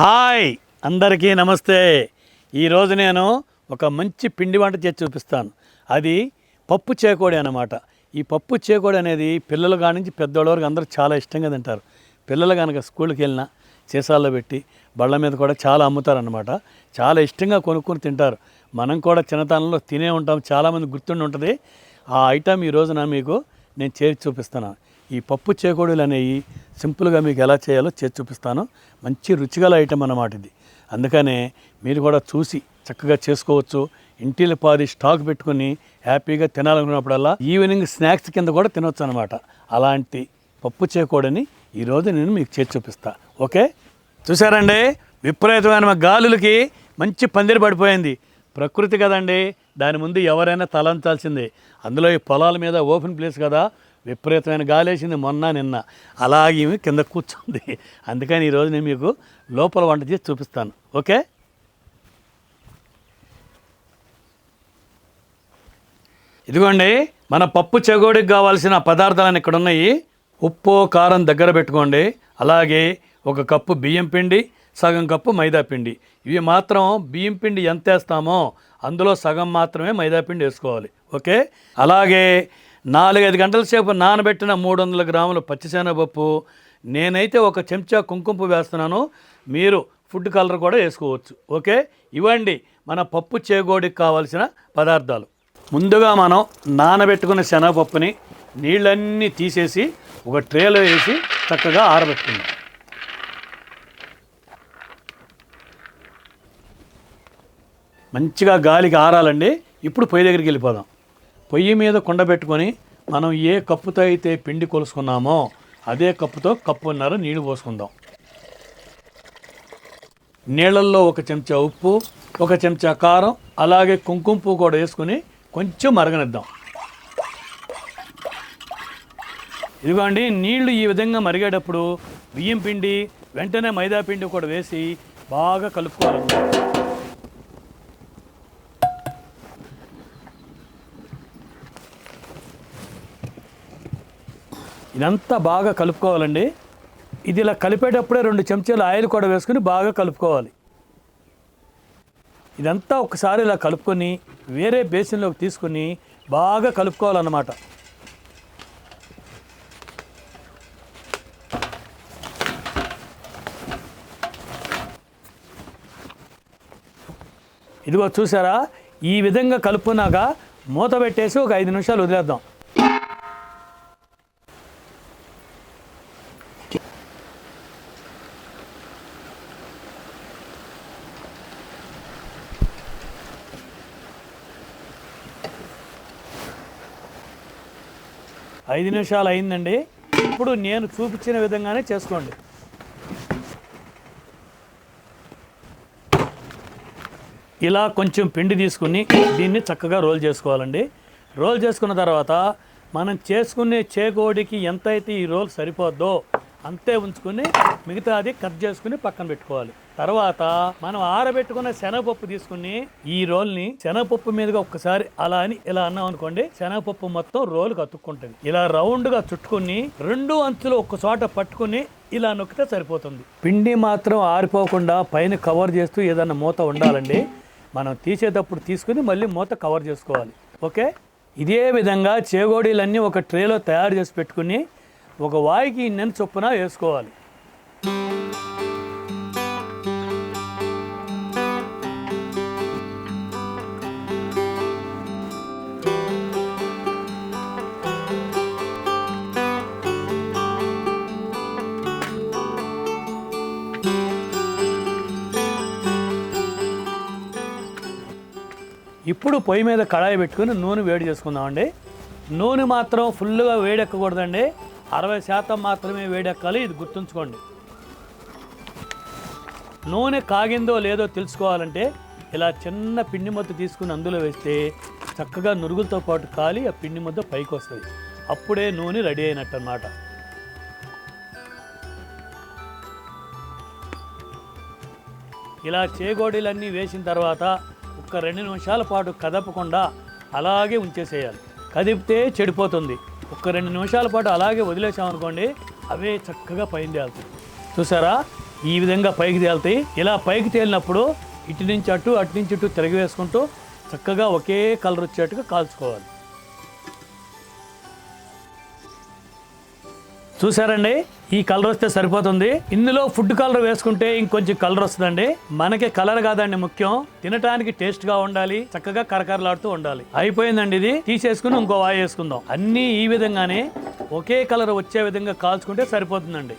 Hi! అందరికీ నమస్తే. ఈరోజు నేను ఒక మంచి పిండి వంట చేసి చూపిస్తాను. అది పప్పు చేకోడి అన్నమాట. ఈ పప్పు చేకోడి అనేది పిల్లలు కానించి పెద్దోళ్ళ వరకు అందరూ చాలా ఇష్టంగా తింటారు. పిల్లలు కనుక స్కూల్కి వెళ్ళినా సీసాల్లో పెట్టి బళ్ళ మీద కూడా చాలా అమ్ముతారనమాట చాలా ఇష్టంగా కొనుక్కొని తింటారు. మనం కూడా చిన్నతనంలో తినే ఉంటాం. చాలామంది గుర్తుండి ఉంటుంది. ఆ ఐటమ్ ఈ రోజున మీకు నేను చేసి చూపిస్తున్నాను. ఈ పప్పు చేకోడులు అనేవి సింపుల్గా మీకు ఎలా చేయాలో చేసి చూపిస్తాను. మంచి రుచిగల ఐటమ్ అన్నమాట ఇది. అందుకనే మీరు కూడా చూసి చక్కగా చేసుకోవచ్చు. ఇంటిలో పాది స్టాక్ పెట్టుకుని హ్యాపీగా తినాలనుకున్నప్పుడల్లా ఈవినింగ్ స్నాక్స్ కింద కూడా తినొచ్చు అనమాట అలాంటి పప్పు చేకోడని ఈరోజు నేను మీకు చేసి చూపిస్తా. ఓకే? చూసారండి? విపరీతమైన గాలులకి మంచి పందిరి పడిపోయింది. ప్రకృతి కదండి దాని ముందు ఎవరైనా తలంచాల్సిందే. అందులో ఈ పొలాల మీద ఓపెన్ ప్లేస్ కదా విపరీతమైన గాలేసింది మొన్న నిన్న. అలాగే కింద కూర్చుంది. అందుకని ఈరోజు నేను మీకు లోపల వంట చేసి చూపిస్తాను. ఓకే? ఇదిగోండి మన పప్పు చెగోడికి కావాల్సిన పదార్థాలు ఇక్కడ ఉన్నాయి. ఉప్పు కారం దగ్గర పెట్టుకోండి. అలాగే ఒక కప్పు బియ్యం పిండి సగం కప్పు మైదా పిండి. ఇవి మాత్రం బియ్యం పిండి ఎంత వేస్తామో అందులో సగం మాత్రమే మైదా పిండి వేసుకోవాలి. ఓకే? అలాగే నాలుగైదు గంటల సేపు నానబెట్టిన మూడు వందల గ్రాముల పచ్చిశనగపప్పు. నేనైతే ఒక చెంచా కుంకుమ వేస్తున్నాను. మీరు ఫుడ్ కలర్ కూడా వేసుకోవచ్చు. ఓకే? ఇవ్వండి. మన పప్పు చేగోడికి కావాల్సిన పదార్థాలు. ముందుగా మనం నానబెట్టుకున్న శనగపప్పుని నీళ్ళన్నీ తీసేసి ఒక ట్రేలో వేసి చక్కగా ఆరబెట్టుకుందాం. మంచిగా గాలికి ఆరాలండి. ఇప్పుడు పొయ్యి దగ్గరికి వెళ్ళిపోదాం. పొయ్యి మీద కుండ పెట్టుకొని మనం ఏ కప్పుతో అయితే పిండి కొలుసుకున్నామో అదే కప్పుతో కప్పున్నర నీళ్ళు పోసుకుందాం. నీళ్ళల్లో ఒక చెంచా ఉప్పు ఒక చెంచా కారం అలాగే కుంకుమ పువ్వు కూడా వేసుకుని కొంచెం మరగనిద్దాం. ఇదిగోండి నీళ్ళు ఈ విధంగా మరిగేటప్పుడు బియ్యం పిండి వెంటనే మైదా పిండి కూడా వేసి బాగా కలుపుకోవాలి. ఇదంతా బాగా కలుపుకోవాలండి. ఇది ఇలా కలిపేటప్పుడే రెండు చెంచాలు ఆయిల్ కూడా వేసుకుని బాగా కలుపుకోవాలి. ఇదంతా ఒకసారి ఇలా కలుపుకొని వేరే బేసిన్లోకి తీసుకుని బాగా కలుపుకోవాలన్నమాట. ఇదిగో చూసారా? ఈ విధంగా కలుపుకున్నాక మూత పెట్టేసి ఒక ఐదు నిమిషాలు వదిలేద్దాం. ఐదు నిమిషాలు అయిందండి. ఇప్పుడు నేను చూపించిన విధంగానే చేసుకోండి. ఇలా కొంచెం పిండి తీసుకుని దీన్ని చక్కగా రోల్ చేసుకోవాలండి. రోల్ చేసుకున్న తర్వాత మనం చేసుకునే చేకోడికి ఎంతైతే ఈ రోల్ సరిపోద్దో అంతే ఉంచుకుని మిగతాది కట్ చేసుకుని పక్కన పెట్టుకోవాలి. తర్వాత మనం ఆరబెట్టుకున్న శనగపప్పు తీసుకుని ఈ రోల్ని శనగపప్పు మీదుగా ఒక్కసారి అలా అని ఇలా అన్నాం అనుకోండి శనగపప్పు మొత్తం రోల్ అతుక్కుంటుంది ఇలా రౌండ్గా చుట్టుకుని రెండు అంచులు ఒక్క చోట పట్టుకుని ఇలా నొక్కితే సరిపోతుంది. పిండి మాత్రం ఆరిపోకుండా పైన కవర్ చేస్తూ ఏదైనా మూత ఉండాలండి. మనం తీసేటప్పుడు తీసుకుని మళ్ళీ మూత కవర్ చేసుకోవాలి. ఓకే? ఇదే విధంగా చేగోడీలన్నీ ఒక ట్రేలో తయారు చేసి పెట్టుకుని ఒక వాయికి ఇన్నెన్ చొప్పున వేసుకోవాలి. ఇప్పుడు పొయ్యి మీద కడాయి పెట్టుకుని నూనె వేడి చేసుకుందామండి. నూనె మాత్రం ఫుల్గా వేడెక్కకూడదండి. అరవై శాతం మాత్రమే వేడెక్కాలి ఇది గుర్తుంచుకోండి. నూనె కాగిందో లేదో తెలుసుకోవాలంటే ఇలా చిన్న పిండి ముద్ద తీసుకుని అందులో వేస్తే చక్కగా నురుగులతో పాటు కాలి ఆ పిండి ముద్ద పైకి వస్తుంది అప్పుడే నూనె రెడీ అయినట్టు అన్నమాట ఇలా చేగోడీలన్నీ వేసిన తర్వాత ఒక రెండు నిమిషాల పాటు కదపకుండా అలాగే ఉంచేసేయాలి. కదిపితే చెడిపోతుంది. ఒక రెండు నిమిషాల పాటు అలాగే వదిలేసామనుకోండి అవే చక్కగా పైన తేలుతాయి. చూసారా? ఈ విధంగా పైకి తేలుతాయి. ఇలా పైకి తేలినప్పుడు ఇటు నుంచి అటు అటు నుంచి ఇటు తిరగవేసుకుంటూ చక్కగా ఒకే కలర్ వచ్చేట్టుగా కాల్చుకోవాలి. చూసారండి ఈ కలర్ వస్తే సరిపోతుంది. ఇందులో ఫుడ్ కలర్ వేసుకుంటే ఇంకొంచెం కలర్ వస్తుందండి. మనకి కలర్ కాదండి ముఖ్యం. తినటానికి టేస్ట్గా ఉండాలి. చక్కగా కరకరలాడుతూ ఉండాలి. అయిపోయిందండి ఇది. తీసేసుకుని ఇంకో వాయి వేసుకుందాం. అన్నీ ఈ విధంగానే ఒకే కలర్ వచ్చే విధంగా కాల్చుకుంటే సరిపోతుందండి.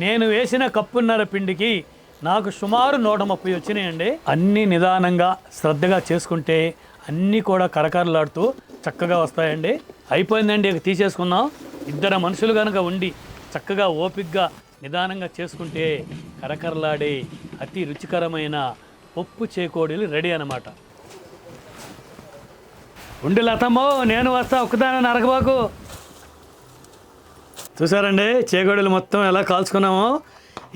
నేను వేసిన కప్పున్నర పిండికి నాకు సుమారు నూట ముప్పై వచ్చినాయండి. అన్నీ నిదానంగా శ్రద్ధగా చేసుకుంటే అన్నీ కూడా కరకరలాడుతూ చక్కగా వస్తాయండి. అయిపోయిందండి ఇక తీసేసుకుందాం. ఇద్దరు మనుషులు కనుక ఉండి చక్కగా ఓపిగ్గా నిదానంగా చేసుకుంటే కరకరలాడే అతి రుచికరమైన పప్పు చేకోడీలు రెడీ అన్నమాట. ఉండి లతమ్మో నేను వస్తా ఒక్కదాన నరకబాకు చూసారండి? చేగోడలు మొత్తం ఎలా కాల్చుకున్నామో?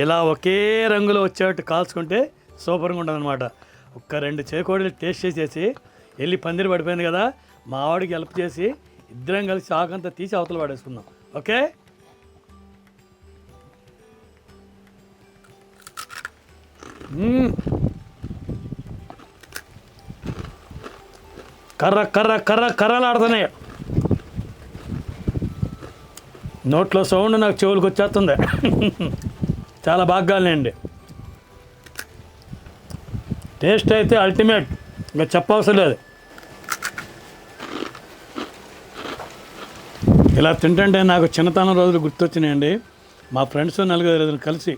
ఇలా ఒకే రంగులో వచ్చేటట్టు కాల్చుకుంటే సూపర్గా ఉంటుంది అనమాట ఒక్క రెండు చేకోడలు టేస్ట్ చేసేసి వెళ్ళి పందిరి పడిపోయింది కదా మా ఆవిడకి హెల్ప్ చేసి ఇద్దరం కలిసి ఆకంతా తీసి అవతల పడేసుకుందాం. ఓకే? కర్ర కర్ర కర్ర కర్రలు ఆడుతున్నాయి. నోట్లో సౌండ్ నాకు చెవులకు వచ్చేస్తుంది. చాలా బాగాలేండి. టేస్ట్ అయితే అల్టిమేట్. ఇంకా చెప్పవసరం లేదు. ఇలా తింటుంటే నాకు చిన్నతనం రోజులు గుర్తొచ్చినాయండి. మా ఫ్రెండ్స్ నలుగురు ఐదుగురు కలిసి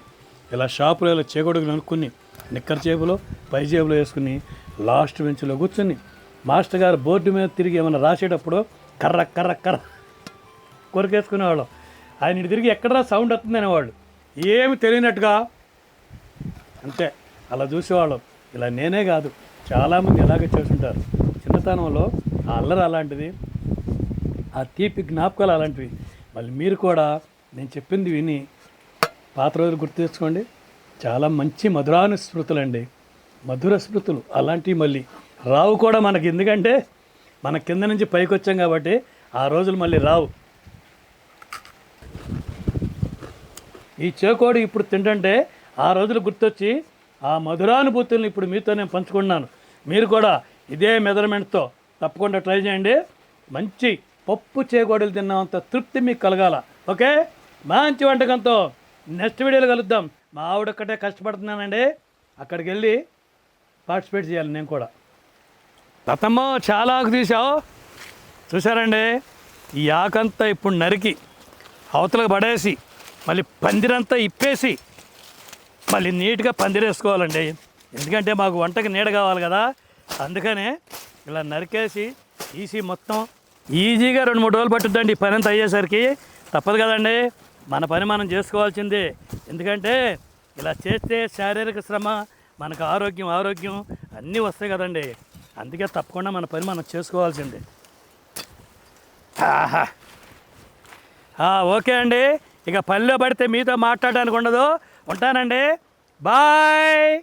ఇలా షాపులో ఇలా చేకొడుకు అనుకుని నిక్కర్ చేపులో పై జేబులో వేసుకుని లాస్ట్ బెంచ్లో కూర్చుని మాస్టర్ గారు బోర్డు మీద తిరిగి ఏమైనా రాసేటప్పుడు కర్ర కర్ర కర్ర కొరికేసుకునేవాళ్ళం. ఆయన ఇటు తిరిగి ఎక్కడరా సౌండ్ వస్తుంది అనేవాళ్ళు. ఏమి తెలియనట్టుగా. అంతే అలా చూసేవాళ్ళం. ఇలా నేనే కాదు చాలామంది ఇలాగే చేస్తుంటారు. చిన్నతనంలో ఆ అల్లరి అలాంటిది ఆ తీపి జ్ఞాపకాలు అలాంటివి. మళ్ళీ మీరు కూడా నేను చెప్పింది విని పాత రోజులు గుర్తు తెచ్చుకోండి. చాలా మంచి మధురాను స్మృతులు అండి మధుర స్మృతులు అలాంటివి మళ్ళీ రావు కూడా మనకి. ఎందుకంటే మన కింద నుంచి పైకి వచ్చాం కాబట్టి ఆ రోజులు మళ్ళీ రావు. ఈ చేకోడి ఇప్పుడు తింటుంటే ఆ రోజులు గుర్తొచ్చి ఆ మధురానుభూతులను ఇప్పుడు మీతో నేను పంచుకున్నాను మీరు కూడా ఇదే మెజర్మెంట్తో తప్పకుండా ట్రై చేయండి. మంచి పప్పు చేకోడీలు తిన్నంత తృప్తి మీకు కలగాల. ఓకే? మంచి వంటకంతో నెక్స్ట్ వీడియోలో కలుద్దాం. మా ఆవిడ ఒక్కటే కష్టపడుతున్నానండి. అక్కడికి వెళ్ళి పార్టిసిపేట్ చేయాలి నేను కూడా. లతమ్మ చాలా ఆకు తీసావు చూసారండి ఈ ఆకంతా ఇప్పుడు నరికి అవతలకు పడేసి మళ్ళీ పందిరంతా ఇప్పేసి మళ్ళీ నీట్గా పందిరేసుకోవాలండి. ఎందుకంటే మాకు వంటకి నీడ కావాలి కదా. అందుకనే ఇలా నరికేసి తీసి మొత్తం ఈజీగా రెండు మూడు రోజులు పట్టుద్దండి ఈ పని అంతా అయ్యేసరికి. తప్పదు కదండి. మన పని మనం చేసుకోవాల్సిందే. ఎందుకంటే ఇలా చేస్తే శారీరక శ్రమ మనకు ఆరోగ్యం ఆరోగ్యం అన్నీ వస్తాయి కదండి. అందుకే తప్పకుండా మన పని మనం చేసుకోవాల్సిందే. ఓకే అండి. ఇక పనిలో పడితే మీతో మాట్లాడడానికి ఉండదు. ఉంటానండి. బాయ్.